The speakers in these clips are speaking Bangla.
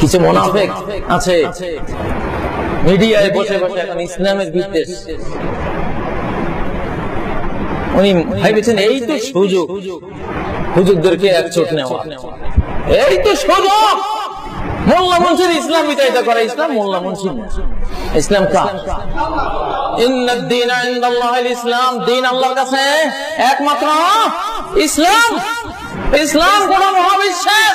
কিছু মোনাফেক আছে মিডিয়ায় বসে বসে এখন ইসলামের বিদ্বেষ। উনি ভাইবেছেন এই তো সুযোগ, হুজুরদেরকে এক চোট নেওয়া। এই তো সুযোগ! মোল্লা ইসলাম করা, ইসলাম মোল্লা ইসলাম ইসলাম দিন আল্লাহর কাছে একমাত্র ইসলাম। ইসলাম কোন মহাবিশ্বের।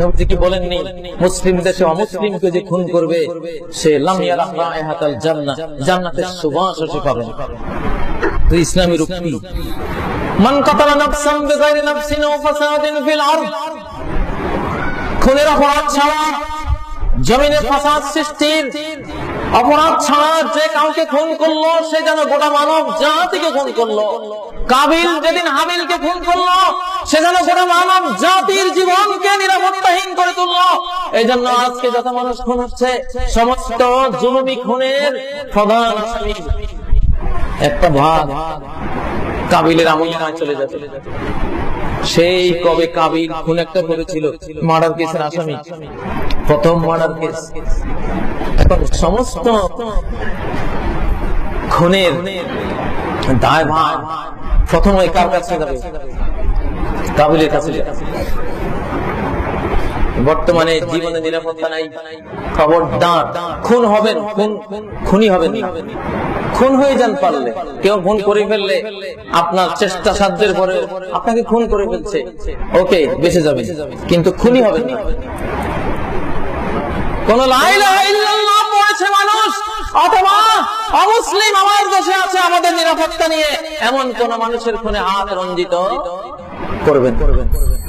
নবীজি কি বলেননি? মুসলিম দেশে অমুসলিমকে যে খুন করবে, সে জান্নাতের সুবাস সে পাবে না। তো ইসলামের উক্তি মান কাতালা নাফসান বিগাইরি নাফসিন ওয়া ফাসাদিন ফিল আরদ। খুনের অপরাধ ছাড়া জমিনে ফাসাদ সৃষ্টির অপরাধ ছাড়া যে কাউকে খুন করল, সে যেন গোটা মানব জাতিকে খুন করল। কাবিল যেদিন হাবিলকে খুন করল, সে যেন গোটা মানব জাতির জীবনকে নিরাপত্তাহীন করে তুললো। এই জন্য আজকে যত মানুষ খুন হচ্ছে, সমস্ত জুলুমি খুনের প্রধান একটা ভাগ কাবিলের আমলায় চলে যাবে। সেই কবে কাবিল খুন একটা করেছিল? মার্ডার কেসের আসামি। প্রথম মার্ডার কেস। এখন সমস্ত খুনের দায় ভার প্রথম কার কাছে যাবে? কাবিলের কাছে। বর্তমানে জীবনে নিরাপত্তা নাই। খবরদার খুন হবেন খুন খুনি হবেন। খুন হয়ে যান পারলে। কেউ খুন করে ফেললে আপনার চেষ্টা সাধ্যের পরে আপনাকে খুন করে ফেলছে। ওকে বেঁচে যাবে কিন্তু খুনি হবেন না। কোন পড়েছে মানুষ অথবা অমুসলিম আমার দেশে আছে আমাদের নিরাপত্তা নিয়ে এমন কোন মানুষের খুনে হাত রঞ্জিত করবেন করবেন করবেন।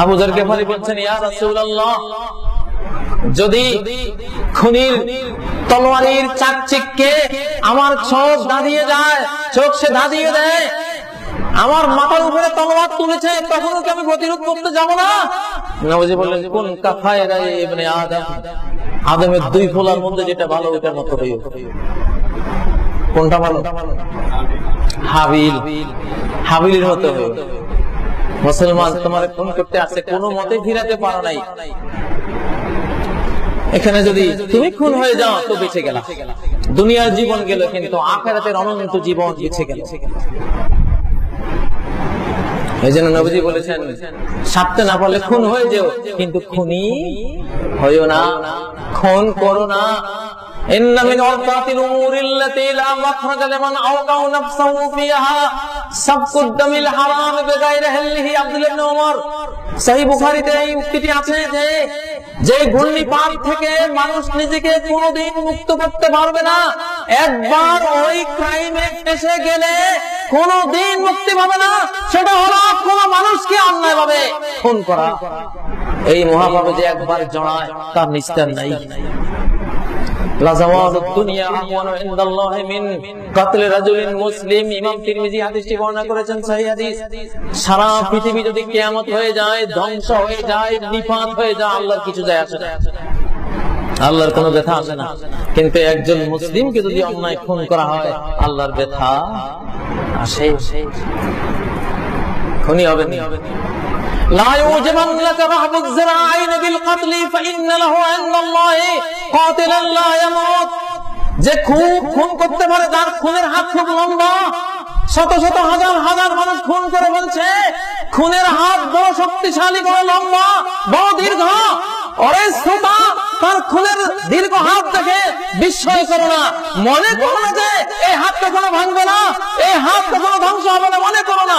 আবু জার গেফারি বলছেন যদি খুনির তলোয়ারির চাকচিককে আমার চোখ দাঁড়িয়ে যায়, চোখ সে দাঁড়িয়ে দেয়, আমার মাথার উপরে তলোয়ার তুলেছে তখন কি আমি প্রতিরোধ করতে যাব না? নবজি বললেন, কোন কাফায় ইবনে আদম? আদমের দুই ফোলার মধ্যে যেটা ভালো ওটার মতো হইও কোনটা ভালো? হাবিল। হাবিলের মতো হইও মুসলমান তোমার খুন করতে আসে কোনো মতে ফিরাতে পারো নাই। এখানে যদি তুমি খুন হয়ে যাও, তো বেঁচে গেলা দুনিয়ার জীবন গেল, কিন্তু আখেরাতের অনন্ত জীবন বেঁচে গেল। এই জন্য নবীজি বলেছেন, সাপতে না পারলে খুন হয়ে যেও, কিন্তু খুনি হইও না, খুন করো না। إن من عرقات الأمور التي لا مخرج لمن أوقع نفسه فيها سبق الدم الحرام بغير حله عبد الله بن عمر সহি বুখারীতে এই উক্তিটি আছে যে যে ঘূর্ণিপাত থেকে মানুষ নিজেকে কোনোদিন মুক্ত করতে পারবে না একবার ওই ক্রাইমে ফেসে গেলে কোনোদিন মুক্তি পাবে না সেটা হলো কোন মানুষকে অন্যায় ভাবে খুন করা এই মহাভাবে যে একবার জড়ায় তার নিস্তার নাই লাজাওয়াজ মুসলিম। আল্লাহর না। কোনো ব্যথা আসে না। কিন্তু একজন মুসলিমকে যদি অন্যায় খুন করা হয়, আল্লাহর ব্যথা আসে খুনি হবে لا يوجبنك رهب الزراعين بالقتل فإن له عند الله قاتلا لا يموت যে খুন খুন করতে পারে তার খুনের হাত খুব লম্বা শত শত হাজার হাজার মানুষ খুন করে বলছে খুনের হাত বড় শক্তিশালী বড় লম্বা বড় দীর্ঘ অরে শ্রোতা তার খুনের দীর্ঘ হাত দেখে বিস্ময় করো না। মনে করো না যে এই হাত কখনো ভাঙবে না, এই হাত কখনো ধ্বংস হবে না, মনে করো না।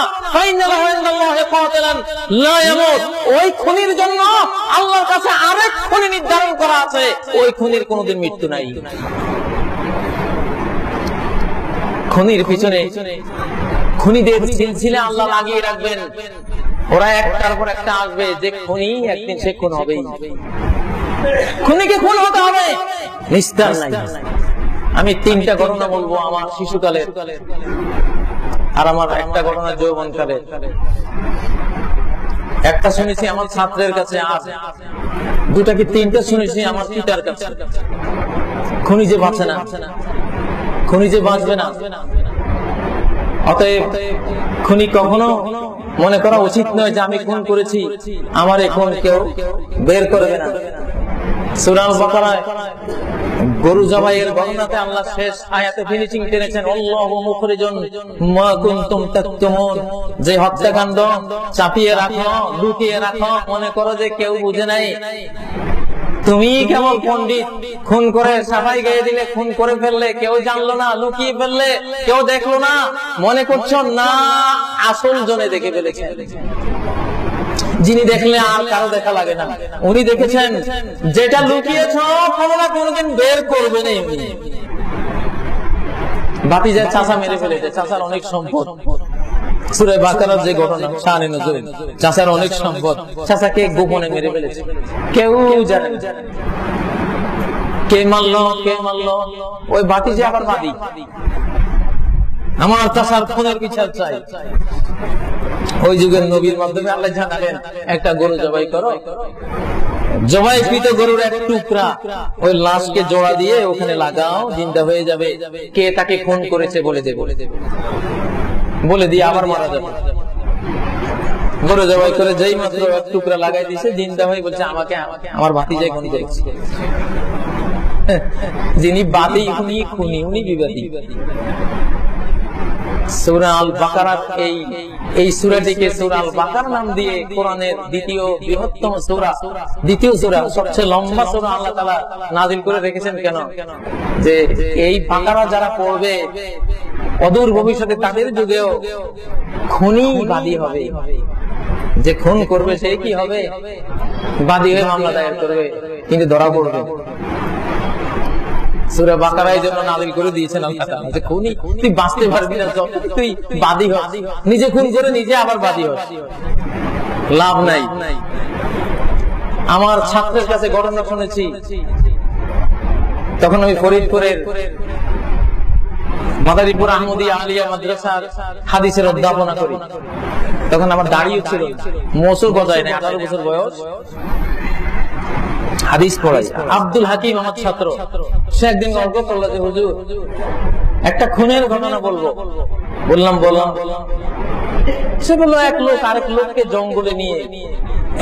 আল্লাহ লাগিয়ে রাখবেন। ওরা একটার পর একটা আসবে, যে খুনি একদিন সে খুন হবেই। খুনিকে খুন হতে হবে। নিস্তার নাই। আমি তিনটা ঘটনা বলব আমার শিশুকালের। আর আমার একটা ঘটনা যৌবনকালে একটা শুনেছি আমার ছাত্রের কাছে দুটা কি তিনটা শুনেছি আমার পিতার কাছে। খুনি যে বাঁচে না। খুনি যে বাঁচবে না। অতএব খুনি কখনো মনে করা উচিত নয় যে আমি খুন করেছি। আমার এখন কেউ বের করবে না। সুরাল বাকারায় গরু বর্ণনাতে আল্লাহ শেষ আয়াতে ফিনিশিং টেনেছেন, আল্লাহু মুখরিজুন মা কুনতুম তাকতুমুন। যে হত্যাকাণ্ড চাপিয়ে রাখো, লুকিয়ে রাখো, মনে করো যে কেউ বুঝে নাই। তুমি কেমন পণ্ডিত, খুন করে সাফাই গিয়ে দিলে, খুন করে ফেললে, কেউ জানলো না, লুকিয়ে ফেললে, কেউ দেখল না, মনে করছ, না, আসল জনে দেখে ফেলেছে। যিনি দেখলে আর কারও দেখা লাগে না। উনি দেখেছেন, যেটা লুকিয়েছ কোনো না কোনোদিন বের করবে না বাতি যায় চাষা মেরে ফেলেছে চাষার অনেক সম্পদ। সুরে যে ঘটনা চাষার অনেক সম্পদ। চাষাকে গোপনে মেরে ফেলেছে। কেউ জানে কে কে ওই বাতি যে আবার বাদি আমার চাষার খুনের বিচার চাই। ওই যুগের নবীর মাধ্যমে আল্লাহ জানালেন একটা গরু জবাই করো। গরুর এক টুকরা, ওই লাশকে জোড়া দিয়ে ওখানে লাগাও, জিন্দা হয়ে যাবে। কে তাকে খুন করেছে বলে বলে দিয়ে আবার মারা যাবে। গরু জবাই করে যেই মাত্র এক টুকরা লাগাই দিছে, জিন্দা হয়ে বলছে, আমাকে, আমার যাই খুনি যিনি খুনি, উনি বিবাদী। আল বাকারাত এই এই সূরাটিকে সূরা আল বাকার নাম দিয়ে কোরআনের দ্বিতীয় বৃহত্তম সূরা, দ্বিতীয় সূরা, সবচেয়ে লম্বা সূরা আল্লাহ তাআলা নাযিল করে রেখেছেন কেন? যে এই বাকারা যারা পড়বে, অদূর ভবিষ্যতে তাদের যুগেও খুনি বাদী হবে। যে খুন করবে সে কি হবে? বাদী হয়ে মামলা দায়ের করবে, কিন্তু ধরা পড়বে। সুরা জন্য নাজিল করে দিয়েছেন আল্লাহ যে খুনি, তুই বাঁচতে পারবি না তুই নিজে খুন করে নিজে আবার লাভ নাই। আমার ছাত্রের কাছে ঘটনা শুনেছি। তখন আমি ফরিদপুরের মাদারীপুর আহমদি আলিয়া মাদ্রাসার হাদিসের অধ্যাপনা করি। তখন আমার দাঁড়িয়ে ছিল মসুর গজায় না আঠারো বছর বয়স। হাদিস পড়াই আব্দুল হাকিম আমার ছাত্র। সে একদিন গল্প করল যে হুজুর একটা খুনের ঘটনা বলব। বললাম বললাম সে বলল এক লোক আরেক লোককে জঙ্গলে নিয়ে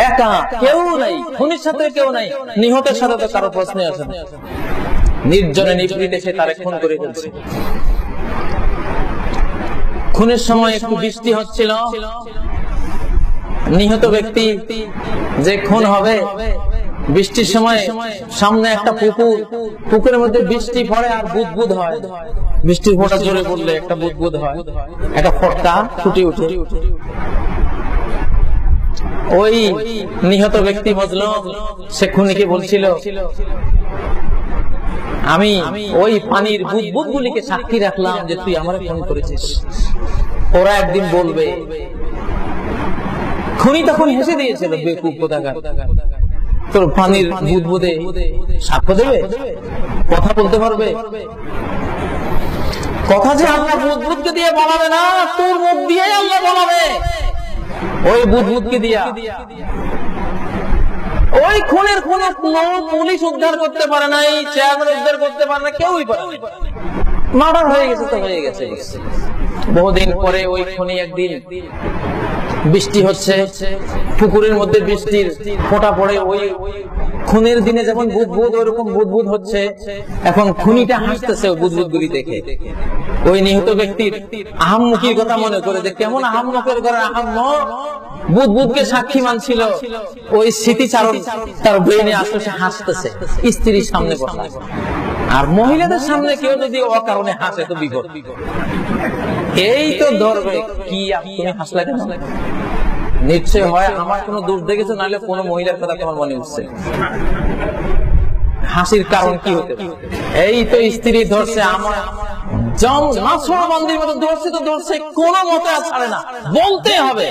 একা কেউ নাই খুনির সাথে কেউ নাই নিহতের সাথে তো কারও প্রশ্নে আসে নির্জনে নিপৃতে সে তারে খুন করে ফেলছে। খুনের সময় একটু বৃষ্টি হচ্ছিল। নিহত ব্যক্তি যে খুন হবে বৃষ্টির সময় সামনে একটা পুকুর, পুকুরের মধ্যে বৃষ্টি পড়ে আর বুদবুদ হয়। বৃষ্টির ফোঁটা জোরে পড়লে একটা বুদবুদ হয়। একটা ফটকা ফুটে উঠে ওই নিহত ব্যক্তি মজলুম সে খুনিকে বলছিল, আমি ওই পানির বুদবুদ গুলিকে সাক্ষী রাখলাম যে তুই আমার খুন করেছিস। ওরা একদিন বলবে, খুনি তখন হেসে দিয়েছিল, বেকুব কোথাকার? তোর পানির বুদবুদে সাক্ষ্য দেবে? কথা বলতে পারবে? কথা যে আল্লাহ বুদবুদকে দিয়ে বলাবে না, তোর মুখ দিয়ে আল্লাহ বলাবে ওই বুদবুদকে দিয়া। ওই খুনের কোন পুলিশ উদ্ধার করতে পারে নাই, চেয়ারম্যান উদ্ধার করতে পারে না কেউই পারে মার্ডার হয়ে গেছে তো, হয়ে গেছে। বহুদিন পরে ওই খুনি একদিন বৃষ্টি হচ্ছে, পুকুরের মধ্যে বৃষ্টির ফোঁটা পড়ে, ওই খুনের দিনে যেমন বুদবুদ, ওইরকম বুদবুদ হচ্ছে, এখন খুনিটা হাসতেছে বুদবুদ গুলি দেখে। ওই নিহত ব্যক্তির আহাম্মুখীর কথা মনে করে যে, কেমন আহাম্মকের ঘরে আহাম্ম? বুদবুদকে সাক্ষী মানছিল, ওই স্মৃতিচারণ তার ব্রেনে আসলে, সে হাসতেছে, স্ত্রীর সামনে বসা। আর মহিলাদের সামনে কেউ যদি অকারণে হাসে, তো বিপদ। এই তো ধরবে। কি আপনি হাসলে কেন? নিশ্চয় হয় আমার কোনো দোষ দেখেছ, নাহলে কোনো মহিলার কথা তোমার মনে হচ্ছে হাসির কারণ কি হতে এই তো স্ত্রী ধরছে আমার। জম মাছ বন্দির মতো ধরছে তো ধরছে কোনো মতে আর ছাড়ে না। বলতে হবে।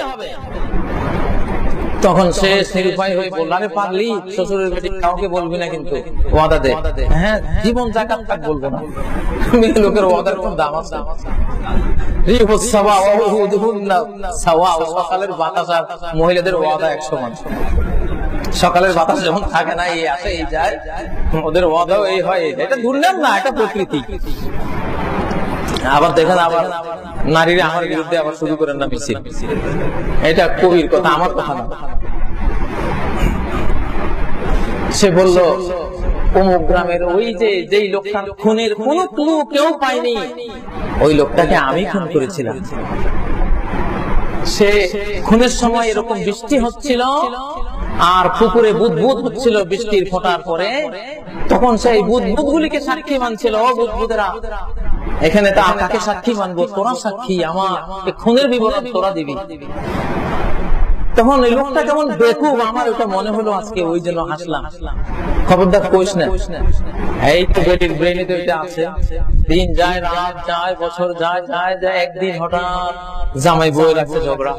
তখন সে নিরুপায় হয়ে বলল আরে পারলি শ্বশুরের বেটি কাউকে বলবি না কিন্তু ওয়াদা দে। হ্যাঁ জীবন জাকাত থাক বলব না। লোকের ওয়াদার কোন দাম আছে। সকালের বাতাস আর মহিলাদের ওয়াদা এক সমান সকালের বাতাস যখন থাকে না এই আসে এই যায়। ওদের ওয়াদাও এই হয় এই হয়। এটা দুর্নাম না এটা প্রকৃতি। আবার দেখেন আবার নারীরা আমার বিরুদ্ধে আবার শুরু করেন না মিছিল। এটা কবির কথা, আমার কথা না। সে বলল, অমুক গ্রামের ওই যে, যেই লোকটার খুনের ক্লু কেউ পায়নি, ওই লোকটাকে আমি খুন করেছিলাম। সে খুনের সময় এরকম বৃষ্টি হচ্ছিল, আর পুকুরে বুদবুদ হচ্ছিল বৃষ্টির ফোটার পরে। তখন সেই বুদবুদ গুলিকে সাক্ষী মানছিল এখানে তা কাকে সাক্ষী মানবো? তোরা সাক্ষী, আমার খুনের বিবরণ তোরা দিবি। তখন ওই লোকটা কেমন বেকুব, আমার ওটা মনে হলো আজকে ওই জন্য হাসলাম। খবরদার কইস না। এই তো বেটির ব্রেনে তো এটা আছে। দিন যায়, রাত যায়, বছর যায় যায় যায়, একদিন হঠাৎ জামাই বয়ে লাগছে ঝগড়া।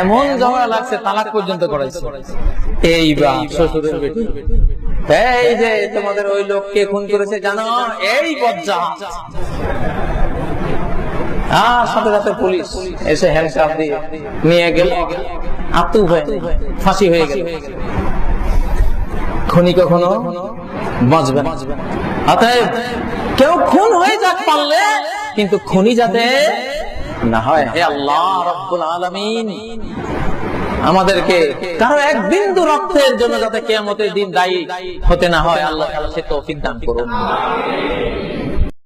এমন ঝগড়া লাগছে, তালাক পর্যন্ত করাইছে। এই বা, শ্বশুরের বেটি। এই যে তোমাদের ওই লোককে খুন করেছে, জানো? এই বজ্জা সাথে সাথে পুলিশ এসে দিয়ে নিয়ে গেল। হয়ে ফাঁসি হয়ে গেল। খুনি কখনো বাঁচবে অতএব কেউ খুন হয়ে যাক পারলে, কিন্তু খুনি যাতে না হয়। হে আল্লাহ রব্বুল আলামিন। আমাদেরকে কারও এক বিন্দু রক্তের জন্য যাতে কেয়ামতের দিন দায়ী হতে না হয়, আল্লাহ সে তৌফিক দান করুন।